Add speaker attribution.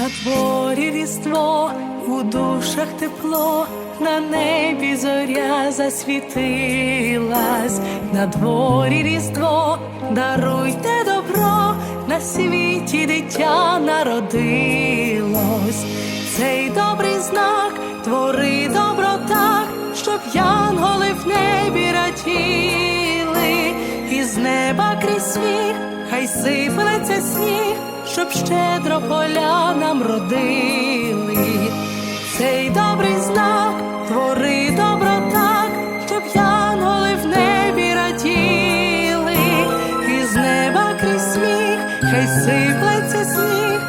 Speaker 1: На дворі різдво, у душах тепло, на небі зоря засвітилась, на дворі різдво, даруйте добро, на світі дитя народилось, цей добрий знак твори добро так, щоб я. неба крізь сміх, хай сиплеться сніг, щоб щедро поля нам родили. Цей добрий знак твори добро так, щоб янголи в небі раділи, і з неба крізь сміх, хай сиплеться сніг.